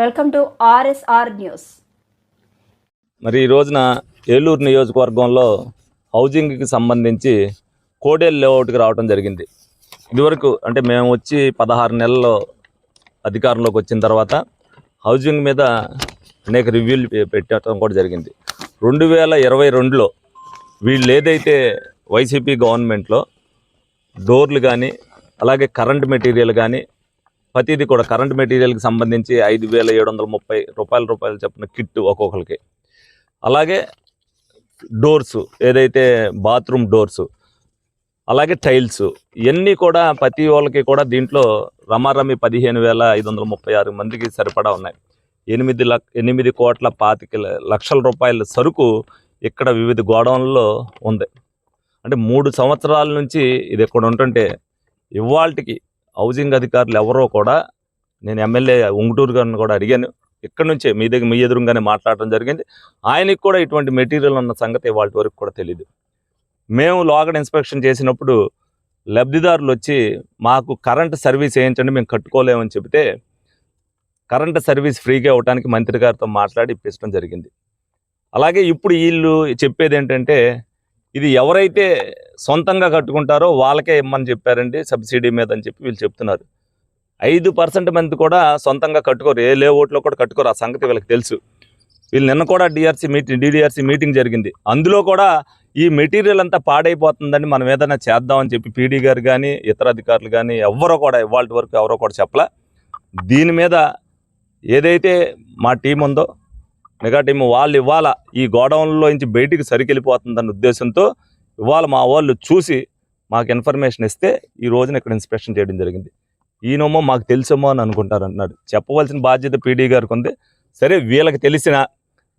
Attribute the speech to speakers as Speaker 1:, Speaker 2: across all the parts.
Speaker 1: Welcome to RSR news.
Speaker 2: మరి ఈ రోజున ఏలూరు నియోజకవర్గంలో హౌజింగ్కి సంబంధించి కోడేలు లేఅవుట్కి రావడం జరిగింది. ఇదివరకు అంటే మేము వచ్చి పదహారు నెలల్లో అధికారంలోకి వచ్చిన తర్వాత హౌజింగ్ మీద అనేక రివ్యూలు పెట్టడం కూడా జరిగింది. రెండు వేల ఇరవై రెండులో వీళ్ళు ఏదైతే వైసీపీ గవర్నమెంట్లో డోర్లు కానీ అలాగే కరెంట్ మెటీరియల్ కానీ ప్రతిదీ కూడా కరెంట్ మెటీరియల్కి సంబంధించి ఐదు వేల ఏడు వందల ముప్పై రూపాయల రూపాయలు చెప్పిన కిట్ ఒక్కొక్కరికి. అలాగే డోర్స్ ఏదైతే బాత్రూమ్ డోర్స్ అలాగే టైల్స్ ఇవన్నీ కూడా ప్రతి వాళ్ళకి కూడా దీంట్లో రమారమి పదిహేను వేల ఐదు వందల ముప్పై ఆరు మందికి సరిపడా ఉన్నాయి. ఎనిమిది లక్ష ఎనిమిది కోట్ల పాతిక లక్షల రూపాయల సరుకు ఇక్కడ వివిధ గోడౌన్లలో ఉంది. అంటే మూడు సంవత్సరాల నుంచి ఇది ఇక్కడ ఉంటుంటే ఇవాళకి హౌసింగ్ అధికారులు ఎవరో కూడా నేను ఎమ్మెల్యే ఉంగుటూరు గారిని కూడా అడిగాను. ఇక్కడ నుంచే మీ దగ్గర మీ ఎదురుగానే మాట్లాడటం జరిగింది. ఆయనకి కూడా ఇటువంటి మెటీరియల్ ఉన్న సంగతి వాళ్ళ వరకు కూడా తెలియదు మేము లోగడ ఇన్స్పెక్షన్ చేసినప్పుడు లబ్ధిదారులు వచ్చి మాకు కరెంట్ సర్వీస్ వేయించండి మేము కట్టుకోలేమని చెబితే కరెంట్ సర్వీస్ ఫ్రీగా ఇవ్వడానికి మంత్రి గారితో మాట్లాడి ఇప్పించడం జరిగింది. అలాగే ఇప్పుడు వీళ్ళు చెప్పేది ఏంటంటే ఇది ఎవరైతే సొంతంగా కట్టుకుంటారో వాళ్ళకే ఇమ్మని చెప్పారండి సబ్సిడీ మీద అని చెప్పి వీళ్ళు చెప్తున్నారు. ఐదు పర్సెంట్ మంది కూడా సొంతంగా కట్టుకోరు. ఏ లేఅవుట్లో కూడా కట్టుకోరు. ఆ సంగతి వీళ్ళకి తెలుసు. వీళ్ళు నిన్న కూడా డిఆర్సీ మీటింగ్ డిడిఆర్సీ మీటింగ్ జరిగింది. అందులో కూడా ఈ మెటీరియల్ అంతా పాడైపోతుందని మనం ఏదైనా చేద్దామని చెప్పి పీడీ గారు కానీ ఇతర అధికారులు కానీ ఎవరో కూడా ఇవాళ వరకు ఎవరో కూడా చెప్పలే. దీని మీద ఏదైతే మా టీం ఉందో మెగా టీం వాళ్ళు ఇవాళ ఈ గోడౌన్లో నుంచి బయటికి సరికెళ్ళిపోతుందన్న ఉద్దేశంతో ఇవాళ మా వాళ్ళు చూసి మాకు ఇన్ఫర్మేషన్ ఇస్తే ఈ రోజున ఇక్కడ ఇన్స్పెక్షన్ చేయడం జరిగింది. ఈయనమో మాకు తెలుసమో అని అనుకుంటారు అన్నాడు. చెప్పవలసిన బాధ్యత పీడీ గారికి ఉంది. సరే వీళ్ళకి తెలిసిన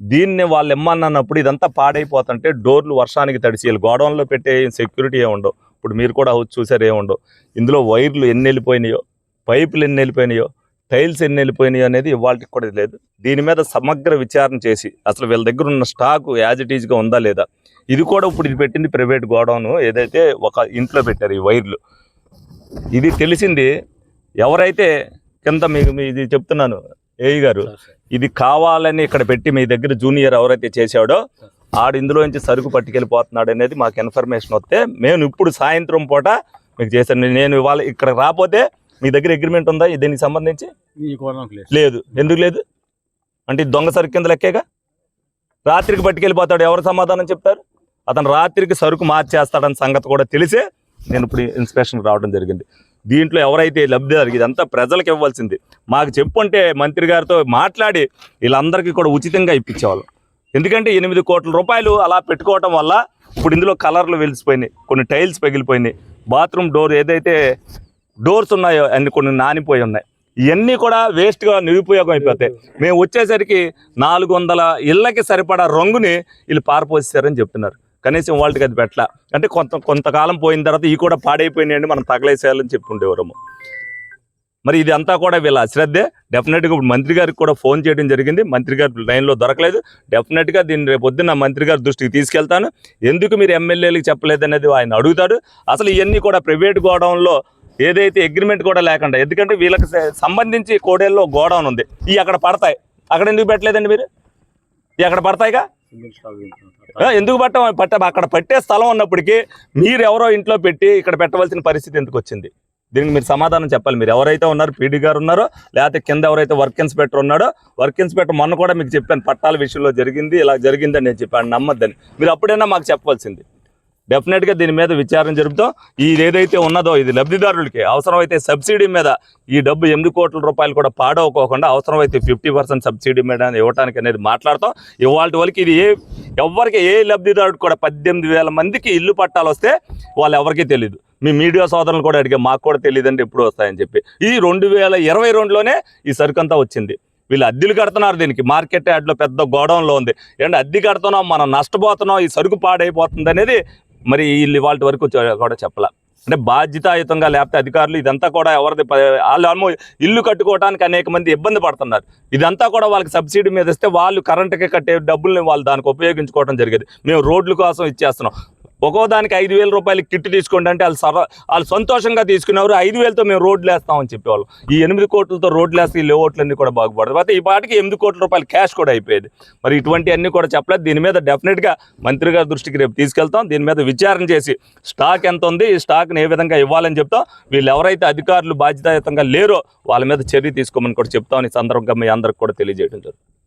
Speaker 2: దీన్ని వాళ్ళు ఇమ్మన్నప్పుడు ఇదంతా పాడైపోతుంటే డోర్లు వర్షానికి తడిసి వీళ్ళు గోడౌన్లో పెట్టే సెక్యూరిటీ ఏ ఇప్పుడు మీరు కూడా హౌస్ చూసారు ఏముండవు ఇందులో వైర్లు ఎన్ని వెళ్ళిపోయినాయో పైపులు ఎన్ని వెళ్ళిపోయినాయో టైల్స్ ఎన్ని వెళ్ళిపోయినాయో అనేది ఇవాళకి కూడా లేదు దీని మీద సమగ్ర విచారణ చేసి అసలు వీళ్ళ దగ్గర ఉన్న స్టాక్ యాజ్ ఇట్ ఈజ్గా ఉందా లేదా? ఇది కూడా ఇప్పుడు ఇది పెట్టింది ప్రైవేట్ గోడౌన్. ఏదైతే ఒక ఇంట్లో పెట్టారు ఈ వైర్లు. ఇది తెలిసింది ఎవరైతే కింద మీకు మీ- ఇది చెప్తున్నాను ఏఈ గారు ఇది కావాలని ఇక్కడ పెట్టి మీ దగ్గర జూనియర్ ఎవరైతే చేశాడో ఆడు ఇందులో నుంచి సరుకు పట్టుకెళ్ళిపోతున్నాడు అనేది మాకు ఇన్ఫర్మేషన్ వస్తే మేము ఇప్పుడు సాయంత్రం పూట మీకు చేశాను. నేను ఇవాళ ఇక్కడ రాకపోతే మీ దగ్గర అగ్రిమెంట్ ఉందా? దీనికి సంబంధించి
Speaker 3: లేదు.
Speaker 2: ఎందుకు లేదు? అంటే దొంగ సరుకు కింద లెక్కేగా? రాత్రికి పట్టుకెళ్ళిపోతాడు. ఎవరు సమాధానం చెప్తారు? అతను రాత్రికి సరుకు మార్చేస్తాడని సంగతి కూడా తెలిసే నేను ఇప్పుడు ఇన్స్పెక్షన్కి రావడం జరిగింది. దీంట్లో ఎవరైతే లబ్ధిదారు ఇదంతా ప్రజలకు ఇవ్వాల్సింది. మాకు చెప్పుంటే మంత్రి గారితో మాట్లాడి వీళ్ళందరికీ కూడా ఉచితంగా ఇప్పించేవాళ్ళం. ఎందుకంటే ఎనిమిది కోట్ల రూపాయలు అలా పెట్టుకోవటం వల్ల ఇప్పుడు ఇందులో కలర్లు వెలిసిపోయినాయి కొన్ని టైల్స్ పగిలిపోయినాయి బాత్రూమ్ డోర్ ఏదైతే డోర్స్ ఉన్నాయో అన్ని కొన్ని నానిపోయి ఉన్నాయి. ఇవన్నీ కూడా వేస్ట్గా నిరుపయోగం అయిపోతాయి. మేము వచ్చేసరికి నాలుగు వందల ఇళ్ళకి సరిపడా రంగుని వీళ్ళు పారపోసారని చెప్తున్నారు. కనీసం వాళ్ళకి అది పెట్టలా. అంటే కొంత కొంతకాలం పోయిన తర్వాత ఈ కూడా పాడైపోయినాయండి మనం తగలేసేయాలని చెప్పుండేవారము. మరి ఇది అంతా కూడా వీళ్ళ అశ్రద్ధే. డెఫినెట్గా ఇప్పుడు మంత్రి గారికి కూడా ఫోన్ చేయడం జరిగింది. మంత్రి గారు లైన్లో దొరకలేదు. డెఫినెట్గా దీన్ని రేపు పొద్దున్న మంత్రి గారి దృష్టికి తీసుకెళ్తాను. ఎందుకు మీరు ఎమ్మెల్యేలకు చెప్పలేదు అనేది ఆయన అడుగుతాడు. అసలు ఇవన్నీ కూడా ప్రైవేట్ గోడౌన్లో ఏదైతే అగ్రిమెంట్ కూడా లేకుండా ఎందుకంటే వీళ్ళకి సంబంధించి కోడేల్లో గోడౌన్ ఉంది. ఇవి అక్కడ పడతాయి. అక్కడ ఎందుకు పెట్టలేదండి మీరు? ఈ అక్కడ పడతాయిగా? ఎందుకు పట్ట పట్ట అక్కడ పట్టే స్థలం ఉన్నప్పటికీ మీరు ఎవరో ఇంట్లో పెట్టి ఇక్కడ పెట్టవలసిన పరిస్థితి ఎందుకు వచ్చింది? దీనికి మీరు సమాధానం చెప్పాలి. మీరు ఎవరైతే ఉన్నారో పీడీ గారు ఉన్నారో లేకపోతే కింద ఎవరైతే వర్క్ ఇన్స్పెక్టర్ ఉన్నాడో వర్క్ ఇన్స్పెక్టర్ మొన్న కూడా మీకు చెప్పాను పట్టాల విషయంలో జరిగింది ఇలా జరిగిందని నేను చెప్పాను నమ్మద్దని. మీరు అప్పుడైనా మాకు చెప్పవలసింది. డెఫినెట్గా దీని మీద విచారణ జరుపుతాం. ఇది ఏదైతే ఉన్నదో ఇది లబ్ధిదారులకి అవసరమైతే సబ్సిడీ మీద ఈ డబ్బు ఎనిమిది కోట్ల రూపాయలు కూడా పాడవకోకుండా అవసరమైతే ఫిఫ్టీ పర్సెంట్ సబ్సిడీ మీద ఇవ్వడానికి అనేది మాట్లాడతాం. ఇవాళ వాళ్ళకి ఇది ఏ ఎవరికి ఏ లబ్ధిదారుడు కూడా పద్దెనిమిది వేల మందికి ఇల్లు పట్టాలు వస్తే వాళ్ళు ఎవరికీ తెలియదు మీ మీడియా సోదరులు కూడా అడిగే మాకు కూడా తెలియదండి ఎప్పుడు వస్తాయని చెప్పి. ఈ రెండు వేల ఇరవై రెండులోనే ఈ సరుకంతా వచ్చింది. వీళ్ళు అద్దెలు కడుతున్నారు దీనికి. మార్కెట్ యార్డ్లో పెద్ద గోడౌన్లో ఉంది. ఏంటంటే అద్దె కడుతున్నాం మనం నష్టపోతున్నాం ఈ సరుకు పాడైపోతుంది అనేది మరి వీళ్ళు ఇవాళ వరకు కూడా చెప్పాల. అంటే బాధ్యతాయుతంగా లేకపోతే అధికారులు ఇదంతా కూడా ఎవరిది వాళ్ళు ఆల్మో ఇల్లు కట్టుకోవడానికి అనేక మంది ఇబ్బంది పడుతున్నారు. ఇదంతా కూడా వాళ్ళకి సబ్సిడీ మీద ఇస్తే వాళ్ళు కరెంటుకి కట్టే డబ్బుల్ని వాళ్ళు దానికి ఉపయోగించుకోవడం జరిగేది. మేము రోడ్ల కోసం ఇచ్చేస్తున్నాం. ఒక్కో దానికి ఐదు వేల రూపాయలు కిట్ తీసుకోండి అంటే వాళ్ళు సర వాళ్ళు సంతోషంగా తీసుకునేవారు ఐదు వేలతో మేము రోడ్లు వేస్తామని చెప్పేవాళ్ళు. ఈ ఎనిమిది కోట్లతో రోడ్లు వేస్తే ఈ లేఅవుట్లన్నీ కూడా బాగుపడదు. అయితే ఈ పాటికి ఎనిమిది కోట్ల రూపాయలు క్యాష్ కూడా అయిపోయేది. మరి ఇటువంటి అన్ని కూడా చెప్పలేదు. దీని మీద డెఫినెట్గా మంత్రి గారి దృష్టికి రేపు తీసుకెళ్తాం. దీని మీద విచారణ చేసి స్టాక్ ఎంత ఉంది ఈ స్టాక్ని ఏ విధంగా ఇవ్వాలని చెప్తాం. వీళ్ళు ఎవరైతే అధికారులు బాధ్యతాయుతంగా లేరో వాళ్ళ మీద చర్య తీసుకోమని కూడా చెప్తామని ఈ సందర్భంగా మీ అందరికి కూడా తెలియజేయడం జరుగుతుంది.